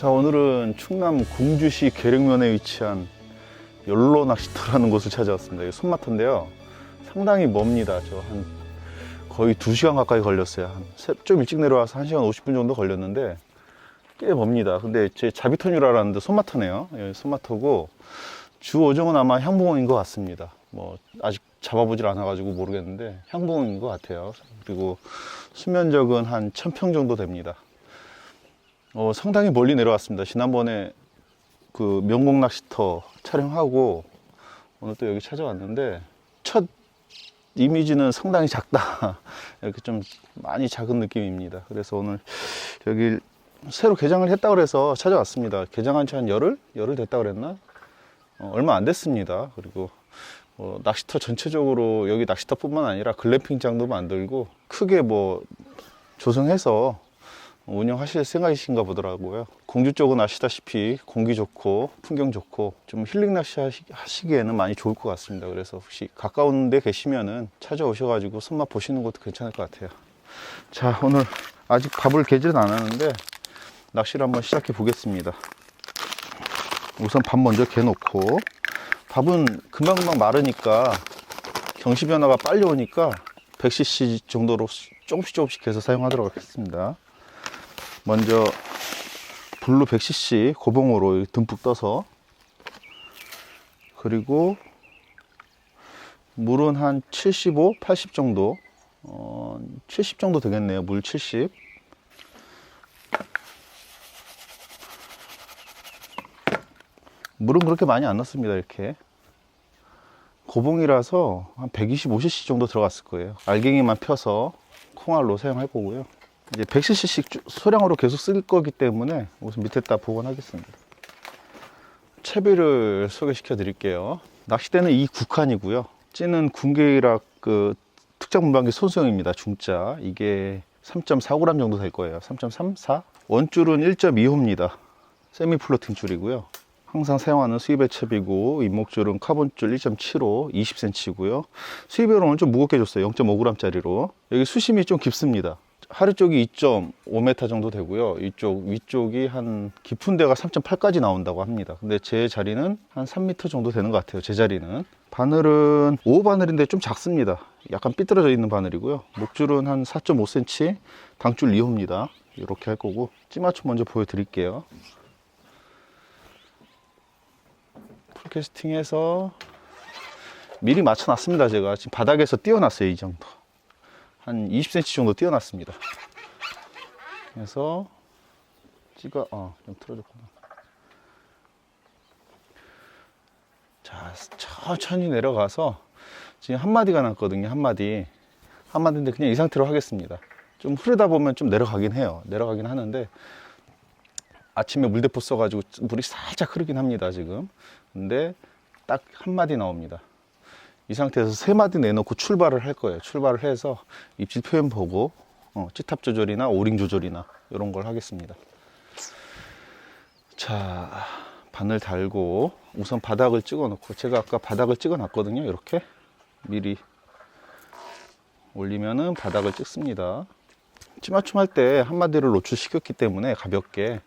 자 오늘은 충남 공주시 계룡면에 위치한 연로 낚시터라는 곳을 찾아왔습니다. 여기 손마터인데요. 상당히 멉니다. 저 한 거의 2시간 가까이 걸렸어요. 한 세- 좀 일찍 내려와서 1시간 50분 정도 걸렸는데 꽤 멉니다. 근데 제 자비터인 줄 알았는데 손마터네요. 예, 손마터고 주 어종은 아마 향봉어인 것 같습니다. 뭐 아직 잡아보질 않아가지고 모르겠는데 향봉어인 것 같아요. 그리고 수면적은 한 1000평 정도 됩니다. 어, 상당히 멀리 내려왔습니다. 지난번에 그 명곡 낚시터 촬영하고 오늘 또 여기 찾아왔는데 첫 이미지는 상당히 작다. 이렇게 좀 많이 작은 느낌입니다. 그래서 오늘 여기 새로 개장을 했다 그래서 찾아왔습니다. 개장한 지 한 열흘? 열흘 됐다 그랬나? 어, 얼마 안 됐습니다. 그리고 어, 낚시터 전체적으로 여기 낚시터뿐만 아니라 글램핑장도 만들고 크게 뭐 조성해서 운영하실 생각이신가 보더라고요. 공주 쪽은 아시다시피 공기 좋고 풍경 좋고 좀 힐링 낚시 하시- 하시기에는 많이 좋을 것 같습니다. 그래서 혹시 가까운 데 계시면은 찾아오셔가지고 손맛 보시는 것도 괜찮을 것 같아요. 자, 오늘 아직 밥을 개질은 안 하는데 낚시를 한번 시작해 보겠습니다. 우선 밥 먼저 개놓고 밥은 금방금방 마르니까 경시 변화가 빨리 오니까 100cc 정도로 조금씩 조금씩 해서 사용하도록 하겠습니다. 먼저 블루 100cc 고봉으로 듬뿍 떠서 그리고 물은 한 75, 80 정도 어, 70 정도 되겠네요. 물 70. 물은 그렇게 많이 안 넣습니다. 이렇게 고봉이라서 한 120, 50cc 정도 들어갔을 거예요. 알갱이만 펴서 콩알로 사용할 거고요. 이제 100cc씩 소량으로 계속 쓸 거기 때문에 우선 밑에다 보관하겠습니다. 채비를 소개시켜 드릴게요. 낚싯대는 이 국한이고요. 찌는 군계이락 그 특장 문방기 손수형입니다. 중짜. 이게 3.4g 정도 될 거예요. 3.34? 원줄은 1.25입니다. 세미 플로팅 줄이고요. 항상 사용하는 수입의 첩이고 잇목줄은 카본줄 1.75 20cm고요. 수입으로는 좀 무겁게 줬어요. 0.5g짜리로. 여기 수심이 좀 깊습니다. 하루 쪽이 2.5m 정도 되고요. 이쪽 위쪽이 한 깊은 데가 3.8까지 나온다고 합니다. 근데 제 자리는 한 3m 정도 되는 것 같아요. 제 자리는. 바늘은 5 바늘인데 좀 작습니다. 약간 삐뚤어져 있는 바늘이고요. 목줄은 한 4.5cm, 당줄 2호입니다. 이렇게 할 거고 찌맞춤 먼저 보여드릴게요. 풀캐스팅해서 미리 맞춰놨습니다. 제가 지금 바닥에서 띄워놨어요. 이 정도. 한 20cm 정도 띄워놨습니다. 그래서 찌가 어, 좀 틀어졌구나. 자, 천천히 내려가서 지금 한 마디가 났거든요. 한 마디. 한 마디인데 그냥 이 상태로 하겠습니다. 좀 흐르다 보면 좀 내려가긴 해요. 내려가긴 하는데 아침에 물대포 써가지고 물이 살짝 흐르긴 합니다. 지금. 근데 딱 한 마디 나옵니다. 이 상태에서 세 마디 내놓고 출발을 할 거예요. 출발을 해서 입질 표현 보고 어, 찌탑 조절이나 오링 조절이나 이런 걸 하겠습니다. 자, 바늘 달고 우선 바닥을 찍어 놓고 제가 아까 바닥을 찍어 놨거든요. 이렇게 미리 올리면은 바닥을 찍습니다. 찌맞춤 할 때 한 마디를 노출시켰기 때문에 가볍게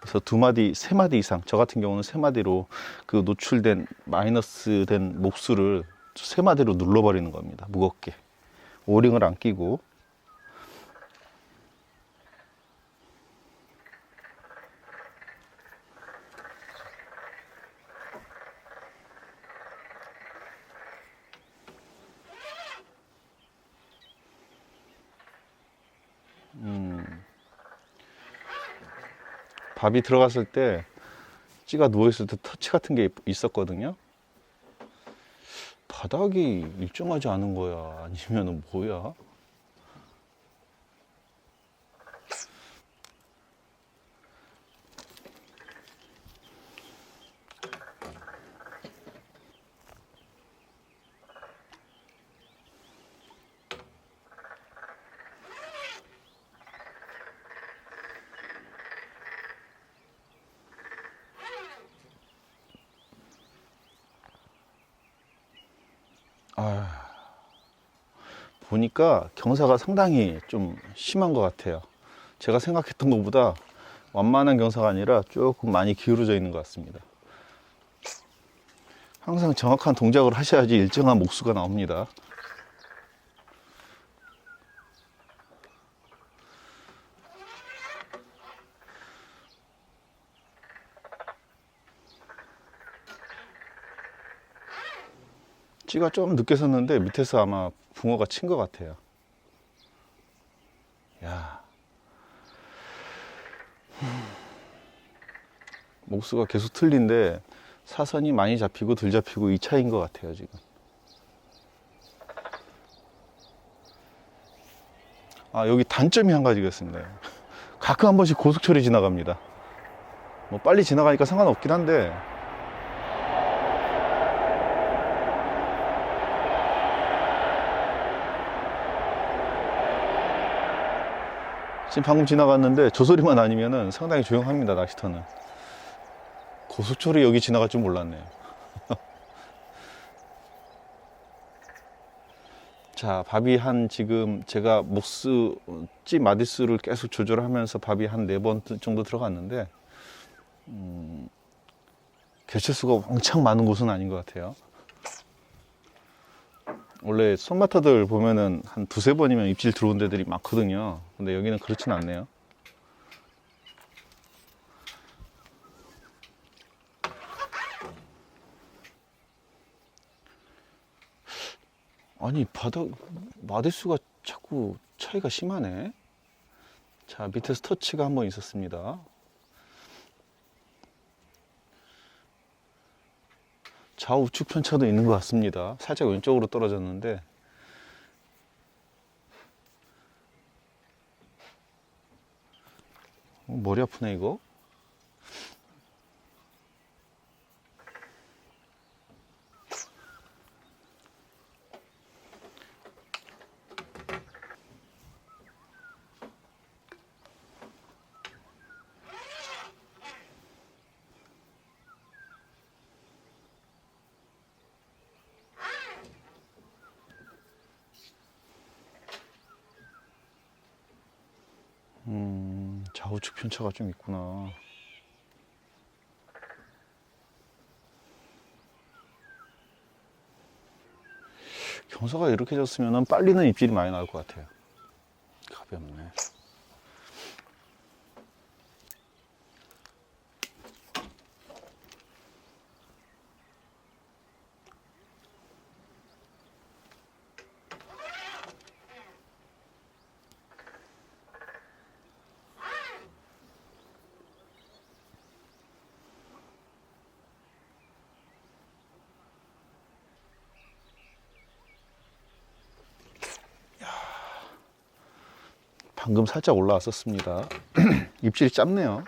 그래서 두 마디, 세 마디 이상 저 같은 경우는 세 마디로 그 노출된 마이너스 된 목수를 세 마디로 눌러버리는 겁니다. 무겁게 오링을 안 끼고 밥이 들어갔을 때 찌가 누워있을 때 터치 같은 게 있었거든요. 바닥이 일정하지 않은 거야? 아니면 뭐야? 보니까 경사가 상당히 좀 심한 것 같아요. 제가 생각했던 것보다 완만한 경사가 아니라 조금 많이 기울어져 있는 것 같습니다. 항상 정확한 동작을 하셔야지 일정한 목수가 나옵니다. 찌가 좀 늦게 섰는데 밑에서 아마 붕어가 친 것 같아요. 야. 목수가 계속 틀린데 사선이 많이 잡히고 덜 잡히고 이 차이인 것 같아요 지금. 아 여기 단점이 한 가지가 있습니다. 가끔 한 번씩 고속철이 지나갑니다. 뭐 빨리 지나가니까 상관없긴 한데 지금 방금 지나갔는데 저 소리만 아니면은 상당히 조용합니다 낚시터는. 고속철이 여기 지나갈 줄 몰랐네요 자 밥이 한 지금 제가 목수 찌 마디수를 계속 조절하면서 밥이 한 네 번 정도 들어갔는데 음, 개체수가 왕창 많은 곳은 아닌 것 같아요 원래 손마타들 보면은 한 두세 번이면 입질 들어온 데들이 많거든요. 근데 여기는 그렇진 않네요. 아니, 바닥, 마대수가 자꾸 차이가 심하네. 자, 밑에 스터치가 한 번 있었습니다. 좌우측 편차도 있는 것 같습니다. 살짝 왼쪽으로 떨어졌는데 어, 머리 아프네 이거. 좌우측 편차가 좀 있구나. 경사가 이렇게 졌으면 빨리는 입질이 많이 나올 것 같아요. 가볍네. 방금 살짝 올라왔었습니다. 입질이 짧네요.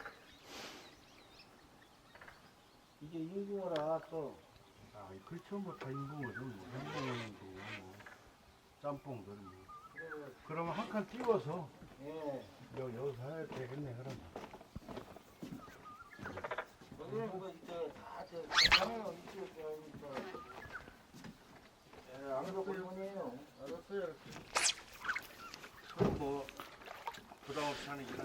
이게 인공어라 또 아, 그 처음부터 인공어죠. 뭐. 행동도 뭐, 짬뽕들 뭐. 그러면 한 칸 띄워서 여, 여기서 해야 되겠네 그럼. 여기는 뭐 이제 다저 가면 이쪽에 오니까 예, 아무도 고문이에요. 알았어요. 뭐게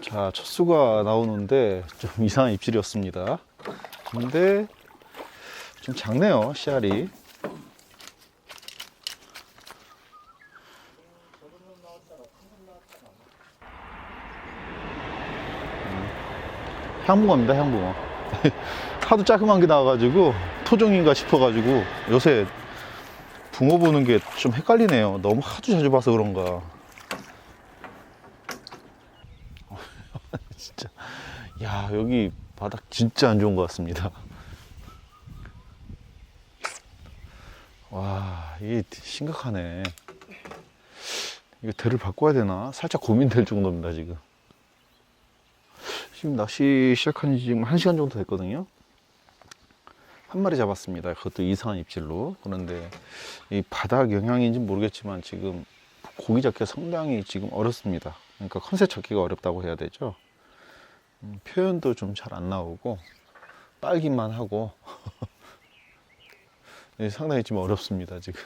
자, 첫 수가 나오는데 좀 이상한 입질이었습니다. 근데 좀 작네요, 씨알이. 음, 향붕어입니다, 향붕어. 하도 자그만 게 나와가지고 토종인가 싶어가지고 요새 붕어 보는 게 좀 헷갈리네요. 너무 하도 자주 봐서 그런가. 진짜. 야 여기 바닥 진짜 안 좋은 것 같습니다. 와 이게 심각하네. 이거 대를 바꿔야 되나? 살짝 고민될 정도입니다 지금. 지금 낚시 시작한 지 지금 1시간 정도 됐거든요. 한 마리 잡았습니다. 그것도 이상한 입질로 그런데 이 바닥 영향인지 모르겠지만 지금 고기 잡기가 상당히 지금 어렵습니다. 그러니까 컨셉 잡기가 어렵다고 해야 되죠 음, 표현도 좀 잘 안 나오고 빨기만 하고. 네, 상당히 좀 어렵습니다 지금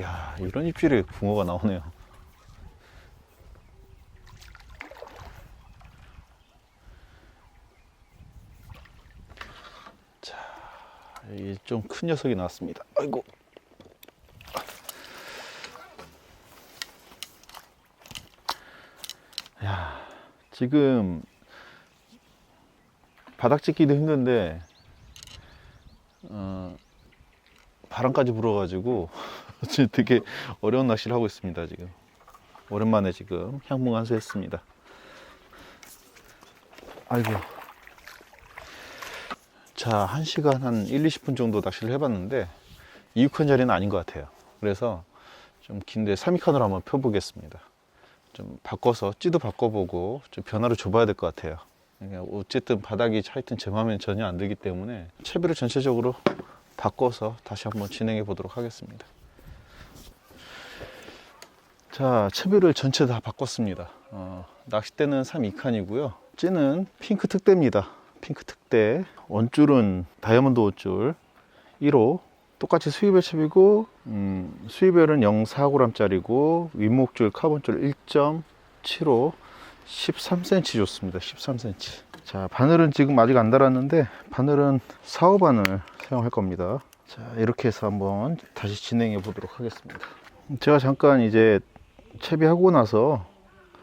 야 이런 입질에 붕어가 나오네요. 자, 이좀큰 녀석이 나왔습니다. 아이고. 야, 지금 바닥 찍기도 힘든데 어, 바람까지 불어가지고 지금 되게 어려운 낚시를 하고 있습니다 지금. 오랜만에 지금 향봉 한수했습니다. 아이고 자 1시간 한 1, 20분 정도 낚시를 해봤는데 2육한 자리는 아닌 것 같아요. 그래서 좀 긴데 3육한으로 한번 펴보겠습니다. 좀 바꿔서 찌도 바꿔보고 좀 변화를 줘봐야 될 것 같아요. 어쨌든 바닥이 차있든 제 마음에 전혀 안 들기 때문에 채비를 전체적으로 바꿔서 다시 한번 진행해 보도록 하겠습니다. 자, 채비를 전체 다 바꿨습니다. 어, 낚싯대는 3, 2칸이고요. 찌는 핑크 특대입니다. 핑크 특대. 원줄은 다이아몬드 원줄 1호. 똑같이 수입의 채비고, 음, 수입별은 0.4g짜리고, 윗목줄 카본줄 1.75, 13cm 좋습니다. 13cm. 자, 바늘은 지금 아직 안 달았는데, 바늘은 4호 바늘 사용할 겁니다. 자, 이렇게 해서 한번 다시 진행해 보도록 하겠습니다. 제가 잠깐 이제 채비하고 나서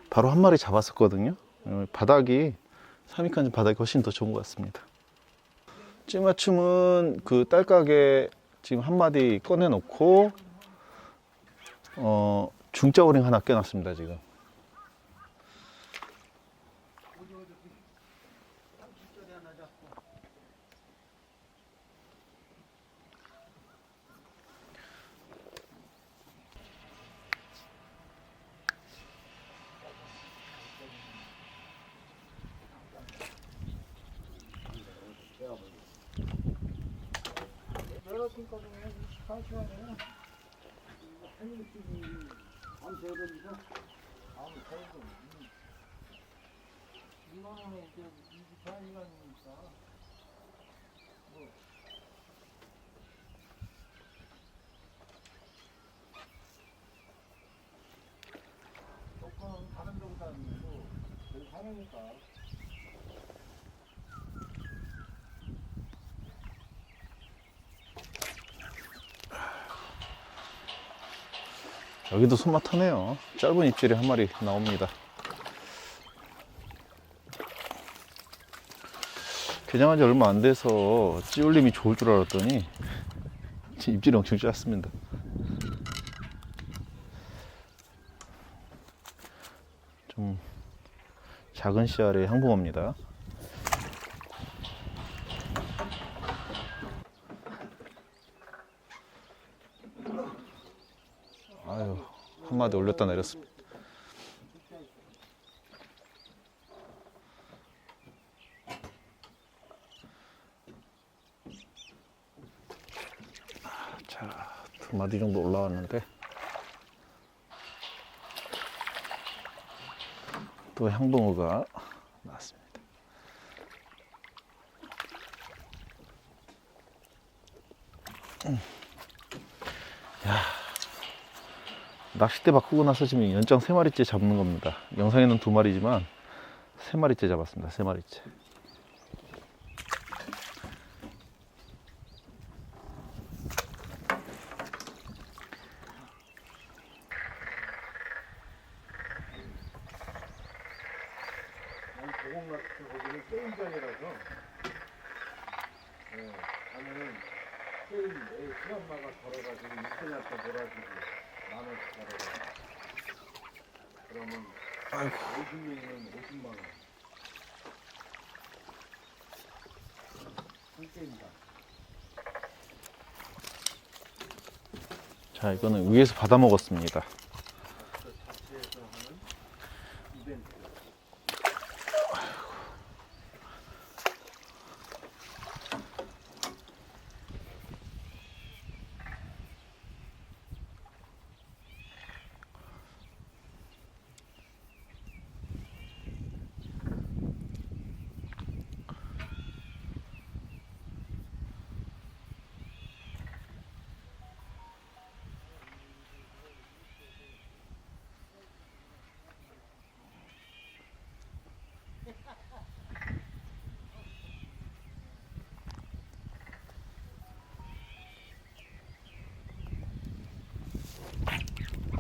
바로 한 마리 잡았었거든요. 어, 바닥이, 3위칸 바닥이 훨씬 더 좋은 것 같습니다. 찌맞춤은 그 딸깍에 지금 한 마디 꺼내놓고, 어, 중짜 오링 하나 껴놨습니다, 지금. 내가 그러니까 그냥 24시간에 그러니까 없네. 이거는 이제 24시간이니까 뭐 조금 다른 데보다 아니고 별 상해니까 여기도 손맛하네요. 짧은 입질이 한 마리 나옵니다. 개장한 지 얼마 안 돼서 찌올림이 좋을 줄 알았더니 입질이 엄청 짧습니다. 좀 작은 씨알의 항봉어입니다. 아유, 한 마디 올렸다 내렸습니다. 자, 두 마디 정도 올라왔는데 또 향봉어가 나왔습니다. 음. 야, 낚싯대 바꾸고 나서 지금 연장 세 마리째 잡는 겁니다. 영상에는 두 마리지만 세 마리째 잡았습니다. 세 마리째. 난 고공 낚시 거기는 게임장이라서 예, 가면은 게임 내 시간마가 걸어가지고 6분한테 몰아주고 만원씩 걸어가 그러면 아이고. 50명이면 50만 원. 한 게임당. 자, 이거는 위에서 받아 먹었습니다.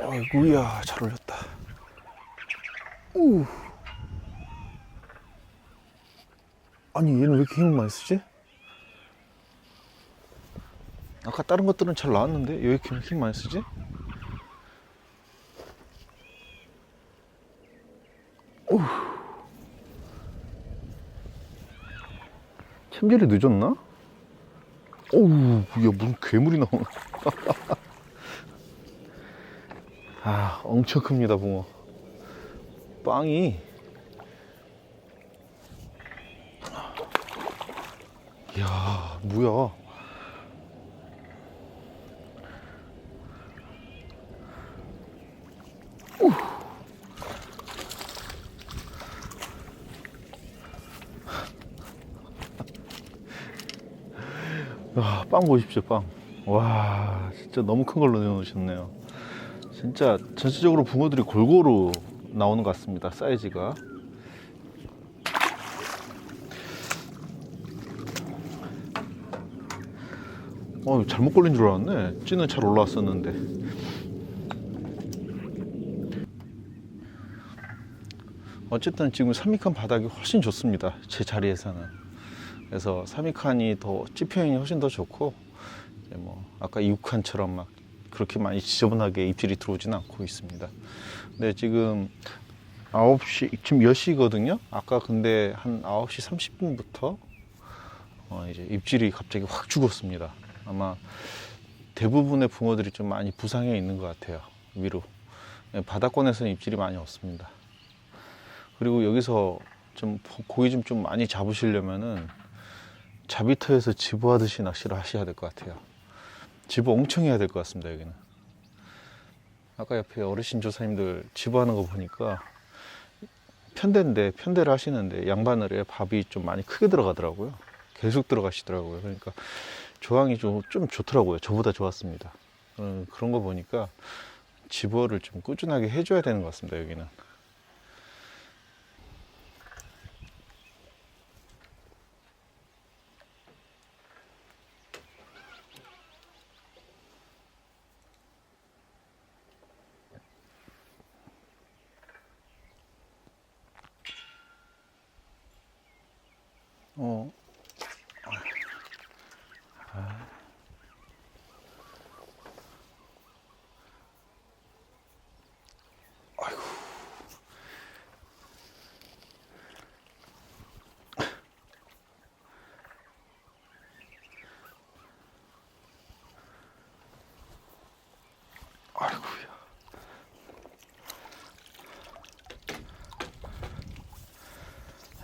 아이고야, 잘 올렸다. 우. 아니, 얘는 왜 이렇게 힘을 많이 쓰지? 아까 다른 것들은 잘 나왔는데 왜 이렇게 힘 많이 쓰지? 오. 챔질이 늦었나? 오우, 야, 무슨 괴물이 나오네. 아, 엄청 큽니다, 붕어. 빵이. 이야, 뭐야. 와, 빵 보십시오, 빵. 와, 진짜 너무 큰 걸로 내놓으셨네요. 진짜 전체적으로 붕어들이 골고루 나오는 것 같습니다, 사이즈가. 어, 잘못 걸린 줄 알았네. 찌는 잘 올라왔었는데. 어쨌든 지금 3미칸 바닥이 훨씬 좋습니다. 제 자리에서는. 그래서 3미칸이 더 찌표현이 훨씬 더 좋고 뭐 아까 2칸처럼 막 그렇게 많이 지저분하게 입질이 들어오지는 않고 있습니다. 근데 지금 9시 지금 10시거든요. 아까 근데 한 9시 30분부터 어 이제 입질이 갑자기 확 죽었습니다. 아마 대부분의 붕어들이 좀 많이 부상해 있는 것 같아요. 위로 예, 바닥권에서는 입질이 많이 없습니다. 그리고 여기서 좀 고기 좀, 좀 많이 잡으시려면은 자비터에서 집어하듯이 낚시를 하셔야 될 것 같아요. 집어 엄청 해야 될 것 같습니다, 여기는. 아까 옆에 어르신 조사님들 집어하는 거 보니까 편대인데, 편대를 하시는데 양바늘에 밥이 좀 많이 크게 들어가더라고요. 계속 들어가시더라고요. 그러니까 조항이 좀, 좀 좋더라고요. 저보다 좋았습니다. 어, 그런 거 보니까 집어를 좀 꾸준하게 해줘야 되는 것 같습니다, 여기는.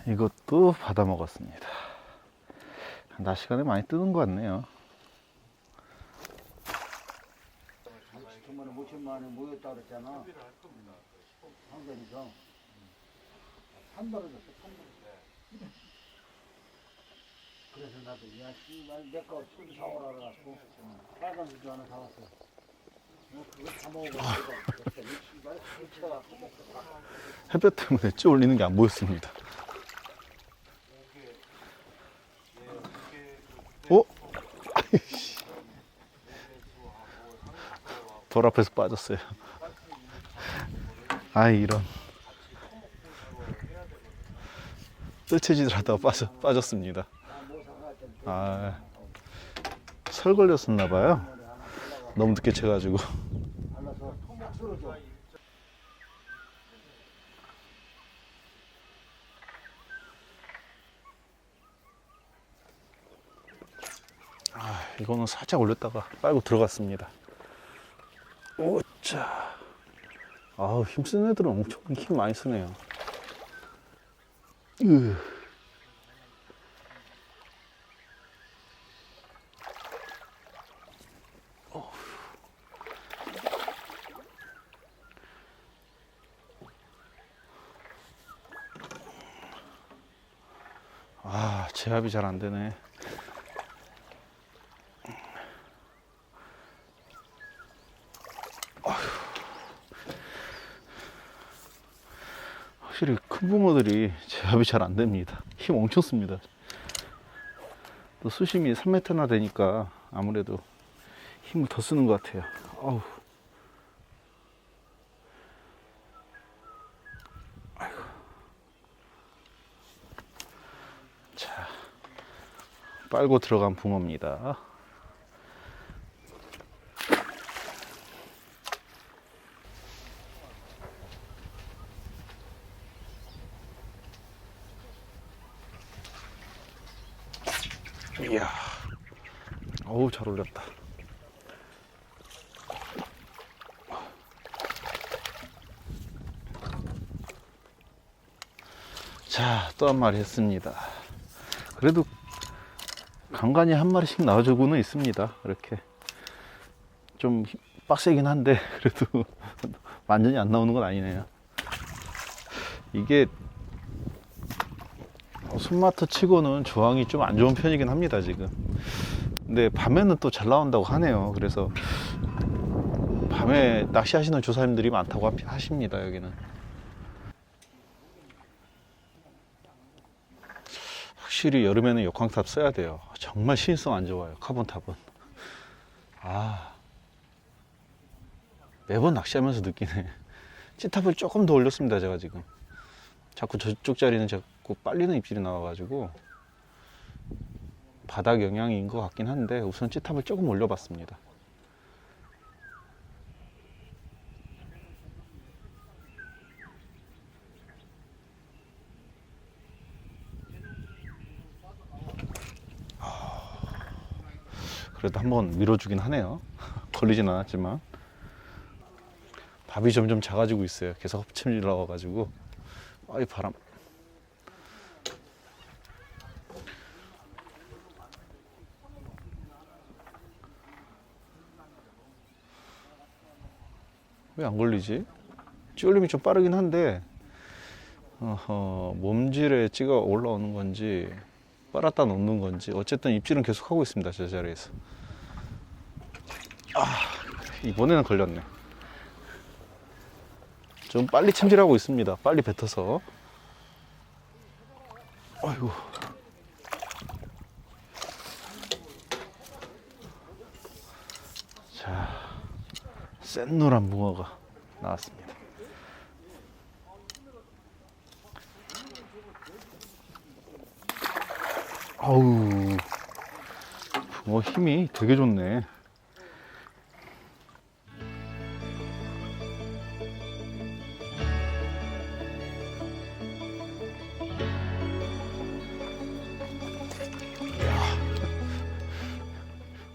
이것도 받아 먹었습니다. 낮 시간에 많이 뜨는 것 같네요. 30만 원, 5천만 원에 모였다 그랬잖아. 한대니까. 산벌어졌어, 산벌. 그래서 나도 야 씨발 내거 술 사오라 그래갖고 빨간 수저 하나 사왔어. 뭐 그거 다 먹다가 햇볕 때문에 찌 올리는 게 안 보였습니다. 어? 아이씨. 돌 앞에서 빠졌어요. 아이 이런. 뜰채질 하다가 빠져, 빠졌습니다. 아, 설 걸렸었나 봐요. 너무 늦게 쳐가지고. 발라서 통막 쓸어줘. 아, 이거는 살짝 올렸다가 빨고 들어갔습니다. 오자. 아우, 힘쓰는 애들은 엄청 힘 많이 쓰네요. 으. 아, 제압이 잘 안 되네. 그 큰 붕어들이 제압이 잘 안 됩니다. 힘 엄청 씁니다. 또 수심이 3m나 되니까 아무래도 힘을 더 쓰는 것 같아요. 어우. 아이고. 자, 빨고 들어간 붕어입니다. 또한 마리 했습니다. 그래도 간간히 한 마리씩 나와주고는 있습니다. 이렇게 좀 힘- 빡세긴 한데 그래도 완전히 안 나오는 건 아니네요. 이게 어, 손마터 치고는 조항이 좀 안 좋은 편이긴 합니다 지금. 근데 밤에는 또 잘 나온다고 하네요. 그래서 밤에 낚시하시는 조사님들이 많다고 하- 하십니다 여기는. 확실히 여름에는 역광탑 써야 돼요. 정말 시인성 안 좋아요. 카본탑은. 아. 매번 낚시하면서 느끼네. 찌탑을 조금 더 올렸습니다, 제가 지금. 자꾸 저쪽 자리는 자꾸 빨리는 입질이 나와가지고 바닥 영향인 것 같긴 한데 우선 찌탑을 조금 올려봤습니다. 그래도 한번 밀어주긴 하네요. 걸리진 않았지만 밥이 점점 작아지고 있어요. 계속 흡침이 나와가지고 아이 바람. 왜 안 걸리지? 찌올림이 좀 빠르긴 한데 어허, 몸질에 찌가 올라오는 건지 빨았다 놓는 건지 어쨌든 입질은 계속 하고 있습니다 저 자리에서. 아 이번에는 걸렸네. 좀 빨리 침질하고 있습니다. 빨리 뱉어서. 아이고. 자 센 노란 붕어가 나왔습니다 아우. 붕어 힘이 되게 좋네.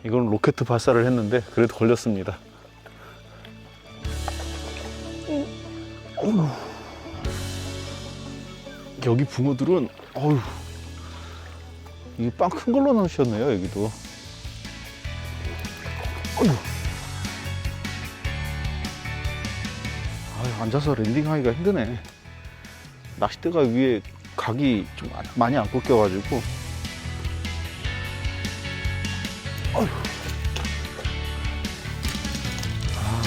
이건 로켓 발사를 했는데 그래도 걸렸습니다. 어휴. 여기 붕어들은 어휴 이게 빵큰 걸로 넣으셨네요, 여기도. 아유, 앉아서 랜딩하기가 힘드네. 낚싯대가 위에 각이 좀 안- 많이 안 꺾여가지고. 어휴. 아.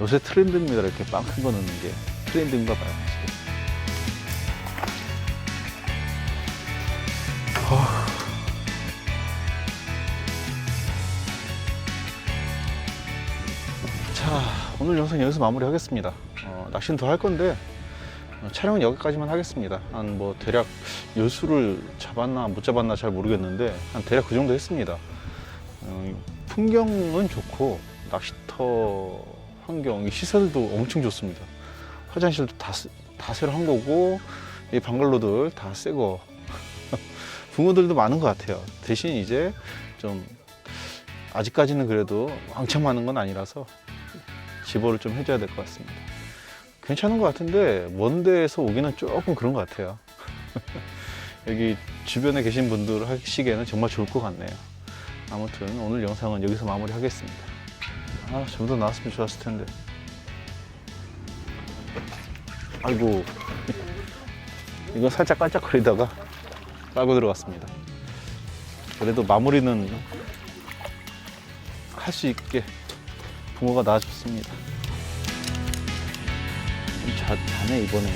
요새 트렌드입니다. 이렇게 빵 큰 거 넣는 게. 트렌드인가 봐요. 오늘 영상 여기서 마무리하겠습니다. 어, 낚시는 더 할 건데 어, 촬영은 여기까지만 하겠습니다. 한 뭐 대략 여수를 잡았나 못 잡았나 잘 모르겠는데 한 대략 그 정도 했습니다. 어, 풍경은 좋고 낚시터 환경, 이 시설도 엄청 좋습니다. 화장실도 다, 쓰- 다 새로 한 거고 이 방글로들 다 새거 붕어들도 많은 것 같아요. 대신 이제 좀 아직까지는 그래도 왕창 많은 건 아니라서 집어를 좀 해줘야 될 것 같습니다. 괜찮은 것 같은데 먼 데에서 오기는 조금 그런 것 같아요. 여기 주변에 계신 분들 하시기에는 정말 좋을 것 같네요. 아무튼 오늘 영상은 여기서 마무리하겠습니다. 아, 좀 더 나왔으면 좋았을 텐데. 아이고, 이거 살짝 깔짝거리다가 빨고 들어갔습니다. 그래도 마무리는 할 수 있게 붕어가 나와줬습니다. 좀 자, 자네 이번에